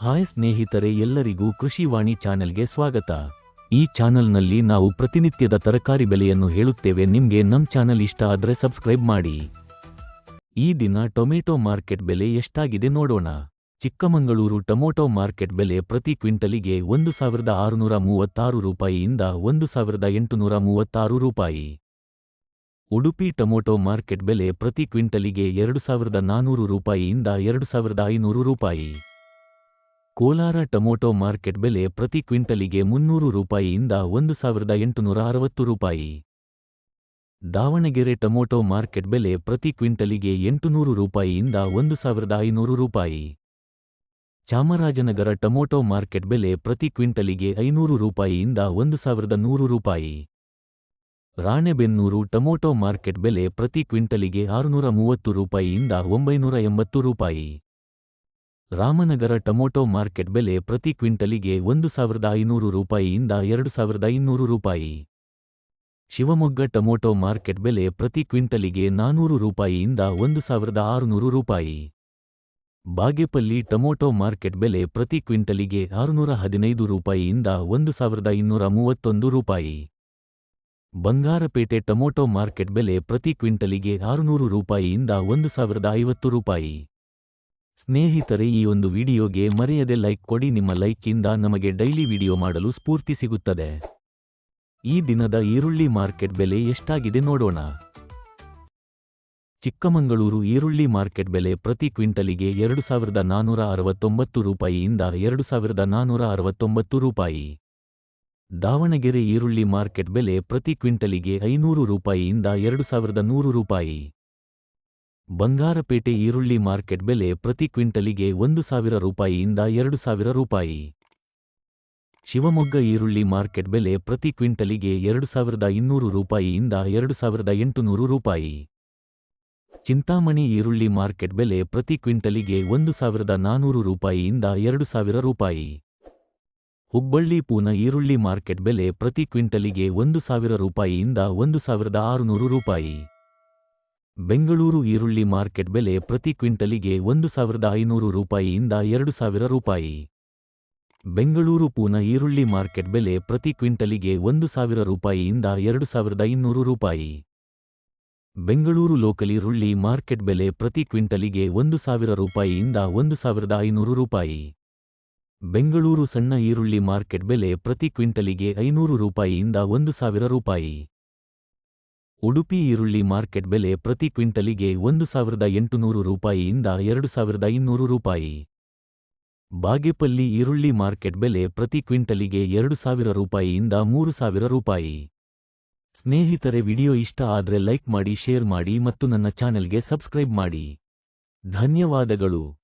Hi ಸ್ನೇಹಿತರೆ ಎಲ್ಲರಿಗೂ ಕೃಷಿವಾಣಿ ಚಾನೆಲ್ಗೆ ಸ್ವಾಗತ. ಈ ಚಾನೆಲ್ನಲ್ಲಿ ನಾವು ಪ್ರತಿನಿತ್ಯದ ತರಕಾರಿ ಬೆಲೆಯನ್ನು ಹೇಳುತ್ತೇವೆ. ನಿಮ್ಗೆ ನಮ್ ಚಾನೆಲ್ ಇಷ್ಟ ಆದ್ರೆ ಸಬ್ಸ್ಕ್ರೈಬ್ ಮಾಡಿ. ಈ ದಿನ ಟೊಮೆಟೊ ಮಾರ್ಕೆಟ್ ಬೆಲೆ ಎಷ್ಟಾಗಿದೆ ನೋಡೋಣ. ಚಿಕ್ಕಮಗಳೂರು ಟೊಮೊಟೊ ಮಾರ್ಕೆಟ್ ಬೆಲೆ ಪ್ರತಿ ಕ್ವಿಂಟಲಿಗೆ ಒಂದು ಸಾವಿರದ ಆರುನೂರ ಮೂವತ್ತಾರು ರೂಪಾಯಿಯಿಂದ ಒಂದು ಸಾವಿರದ ಎಂಟುನೂರ ಮೂವತ್ತಾರು ರೂಪಾಯಿ. ಉಡುಪಿ ಟೊಮೊಟೊ ಮಾರ್ಕೆಟ್ ಬೆಲೆ ಪ್ರತಿ ಕ್ವಿಂಟಲಿಗೆ ಎರಡು ಸಾವಿರದ ನಾನೂರು ರೂಪಾಯಿಯಿಂದ ಎರಡು ಸಾವಿರದ ಐನೂರು ರೂಪಾಯಿ. ಕೋಲಾರ ಟೊಮೊಟೊ ಮಾರ್ಕೆಟ್ ಬೆಲೆ ಪ್ರತಿ ಕ್ವಿಂಟಲಿಗೆ ಮುನ್ನೂರು ರೂಪಾಯಿಯಿಂದ ಒಂದು ಸಾವಿರದ ಎಂಟುನೂರ ಅರವತ್ತು ರೂಪಾಯಿ. ದಾವಣಗೆರೆ ಟೊಮೊಟೊ ಮಾರ್ಕೆಟ್ ಬೆಲೆ ಪ್ರತಿ ಕ್ವಿಂಟಲಿಗೆ ಎಂಟುನೂರು ರೂಪಾಯಿಯಿಂದ ಒಂದು ಸಾವಿರದ ಐನೂರು ರೂಪಾಯಿ. ಚಾಮರಾಜನಗರ ಟೊಮೊಟೊ ಮಾರ್ಕೆಟ್ ಬೆಲೆ ಪ್ರತಿ ಕ್ವಿಂಟಲಿಗೆ ಐನೂರು ರೂಪಾಯಿಯಿಂದ ಒಂದು ಸಾವಿರದ ನೂರು ರೂಪಾಯಿ. ರಾಣೆಬೆನ್ನೂರು ಟೊಮೊಟೊ ಮಾರ್ಕೆಟ್ ಬೆಲೆ ಪ್ರತಿ ಕ್ವಿಂಟಲಿಗೆ ಆರುನೂರ ಮೂವತ್ತು ರೂಪಾಯಿಯಿಂದ ಒಂಬೈನೂರ ಎಂಬತ್ತು ರೂಪಾಯಿ. ರಾಮನಗರ ಟೊಮೊಟೊ ಮಾರ್ಕೆಟ್ ಬೆಲೆ ಪ್ರತಿ ಕ್ವಿಂಟಲಿಗೆ ಒಂದು ಸಾವಿರದ ಐನೂರು ರೂಪಾಯಿಯಿಂದ ಎರಡು ಸಾವಿರದ ಇನ್ನೂರು ರೂಪಾಯಿ. ಶಿವಮೊಗ್ಗ ಟೊಮೊಟೊ ಮಾರ್ಕೆಟ್ ಬೆಲೆ ಪ್ರತಿ ಕ್ವಿಂಟಲಿಗೆ ನಾನೂರು ರೂಪಾಯಿಯಿಂದ ಒಂದು ಸಾವಿರದ ಆರುನೂರು ರೂಪಾಯಿ. ಬಾಗೇಪಲ್ಲಿ ಟೊಮೊಟೊ ಮಾರ್ಕೆಟ್ ಬೆಲೆ ಪ್ರತಿ ಕ್ವಿಂಟಲಿಗೆ ಆರುನೂರ ಹದಿನೈದು ರೂಪಾಯಿಯಿಂದ ಒಂದು ಸಾವಿರದ ಇನ್ನೂರ ಮೂವತ್ತೊಂದು ರೂಪಾಯಿ. ಬಂಗಾರಪೇಟೆ ಟೊಮೊಟೊ ಮಾರ್ಕೆಟ್ ಬೆಲೆ ಪ್ರತಿ ಕ್ವಿಂಟಲಿಗೆ ಆರುನೂರು ರೂಪಾಯಿಯಿಂದ ಒಂದು ಸಾವಿರದ ಐವತ್ತು ರೂಪಾಯಿ. ಸ್ನೇಹಿತರೆ, ಈ ಒಂದು ವಿಡಿಯೋಗೆ ಮರೆಯದೆ ಲೈಕ್ ಕೊಡಿ. ನಿಮ್ಮ ಲೈಕ್ಕಿಂದ ನಮಗೆ ಡೈಲಿ ವಿಡಿಯೋ ಮಾಡಲು ಸ್ಫೂರ್ತಿ ಸಿಗುತ್ತದೆ. ಈ ದಿನದ ಈರುಳ್ಳಿ ಮಾರ್ಕೆಟ್ ಬೆಲೆ ಎಷ್ಟಾಗಿದೆ ನೋಡೋಣ. ಚಿಕ್ಕಮಗಳೂರು ಈರುಳ್ಳಿ ಮಾರ್ಕೆಟ್ ಬೆಲೆ ಪ್ರತಿ ಕ್ವಿಂಟಲಿಗೆ ಎರಡು ಸಾವಿರದ ನಾನೂರ ಅರವತ್ತೊಂಬತ್ತು ರೂಪಾಯಿಯಿಂದ ಎರಡು ಸಾವಿರದ ನಾನೂರ ಅರವತ್ತೊಂಬತ್ತು ರೂಪಾಯಿ. ದಾವಣಗೆರೆ ಈರುಳ್ಳಿ ಮಾರ್ಕೆಟ್ ಬೆಲೆ ಪ್ರತಿ ಕ್ವಿಂಟಲಿಗೆ ಐನೂರು ರೂಪಾಯಿಯಿಂದ ಎರಡು ಸಾವಿರದ ನೂರು ರೂಪಾಯಿ. ಬಂಗಾರಪೇಟೆ ಈರುಳ್ಳಿ ಮಾರ್ಕೆಟ್ ಬೆಲೆ ಪ್ರತಿ ಕ್ವಿಂಟಲಿಗೆ ಒಂದು ಸಾವಿರ ರೂಪಾಯಿಯಿಂದ ಎರಡು ಸಾವಿರ ರೂಪಾಯಿ. ಶಿವಮೊಗ್ಗ ಈರುಳ್ಳಿ ಮಾರ್ಕೆಟ್ ಬೆಲೆ ಪ್ರತಿ ಕ್ವಿಂಟಲಿಗೆ ಎರಡು ಸಾವಿರದ ಇನ್ನೂರು ರೂಪಾಯಿಯಿಂದ ಎರಡು ಸಾವಿರದ ಎಂಟುನೂರು ರೂಪಾಯಿ. ಚಿಂತಾಮಣಿ ಈರುಳ್ಳಿ ಮಾರ್ಕೆಟ್ ಬೆಲೆ ಪ್ರತಿ ಕ್ವಿಂಟಲಿಗೆ ಒಂದು ಸಾವಿರದ ನಾನೂರು ರೂಪಾಯಿಯಿಂದ ಎರಡು ಸಾವಿರ ರೂಪಾಯಿ. ಹುಬ್ಬಳ್ಳಿ ಪೂನ ಈರುಳ್ಳಿ ಮಾರ್ಕೆಟ್ ಬೆಲೆ ಪ್ರತಿ ಕ್ವಿಂಟಲಿಗೆ ಒಂದು ಸಾವಿರ ರೂಪಾಯಿಯಿಂದ ಒಂದು ಸಾವಿರದ ಆರುನೂರು ರೂಪಾಯಿ. ಬೆಂಗಳೂರು ಈರುಳ್ಳಿ ಮಾರ್ಕೆಟ್ ಬೆಲೆ ಪ್ರತಿ ಕ್ವಿಂಟಲಿಗೆ ಒಂದು ಸಾವಿರದ ಐನೂರು ರೂಪಾಯಿಯಿಂದ ಎರಡು ಸಾವಿರ ರೂಪಾಯಿ. ಬೆಂಗಳೂರು ಪೂನ ಈರುಳ್ಳಿ ಮಾರ್ಕೆಟ್ ಬೆಲೆ ಪ್ರತಿ ಕ್ವಿಂಟಲಿಗೆ ಒಂದು ಸಾವಿರ ರೂಪಾಯಿಯಿಂದ ಎರಡು ಸಾವಿರದ ಇನ್ನೂರು ರೂಪಾಯಿ. ಬೆಂಗಳೂರು ಲೋಕಲ್ ಈರುಳ್ಳಿ ಮಾರ್ಕೆಟ್ ಬೆಲೆ ಪ್ರತಿ ಕ್ವಿಂಟಲಿಗೆ ಒಂದು ಸಾವಿರ ರೂಪಾಯಿಯಿಂದ ಒಂದು ಸಾವಿರದ ಐನೂರು ರೂಪಾಯಿ. ಬೆಂಗಳೂರು ಸಣ್ಣ ಈರುಳ್ಳಿ ಮಾರ್ಕೆಟ್ ಬೆಲೆ ಪ್ರತಿ ಕ್ವಿಂಟಲಿಗೆ ಐನೂರು ರೂಪಾಯಿಯಿಂದ ಒಂದು ಸಾವಿರ ರೂಪಾಯಿ. ಉಡುಪಿ ಈರುಳ್ಳಿ ಮಾರ್ಕೆಟ್ ಬೆಲೆ ಪ್ರತಿ ಕ್ವಿಂಟಲಿಗೆ ಒಂದು ಸಾವಿರದ ಎಂಟುನೂರು ರೂಪಾಯಿಯಿಂದ ಎರಡು ಸಾವಿರದ ಇನ್ನೂರು ರೂಪಾಯಿ. ಬಾಗೇಪಲ್ಲಿ ಈರುಳ್ಳಿ ಮಾರ್ಕೆಟ್ ಬೆಲೆ ಪ್ರತಿ ಕ್ವಿಂಟಲಿಗೆ ಎರಡು ಸಾವಿರ ರೂಪಾಯಿಯಿಂದ ಮೂರು ಸಾವಿರ ರೂಪಾಯಿ. ಸ್ನೇಹಿತರೆ, ವಿಡಿಯೋ ಇಷ್ಟ ಆದ್ರೆ ಲೈಕ್ ಮಾಡಿ, ಶೇರ್ ಮಾಡಿ ಮತ್ತು ನನ್ನ ಚಾನೆಲ್ಗೆ ಸಬ್ಸ್ಕ್ರೈಬ್ ಮಾಡಿ. ಧನ್ಯವಾದಗಳು.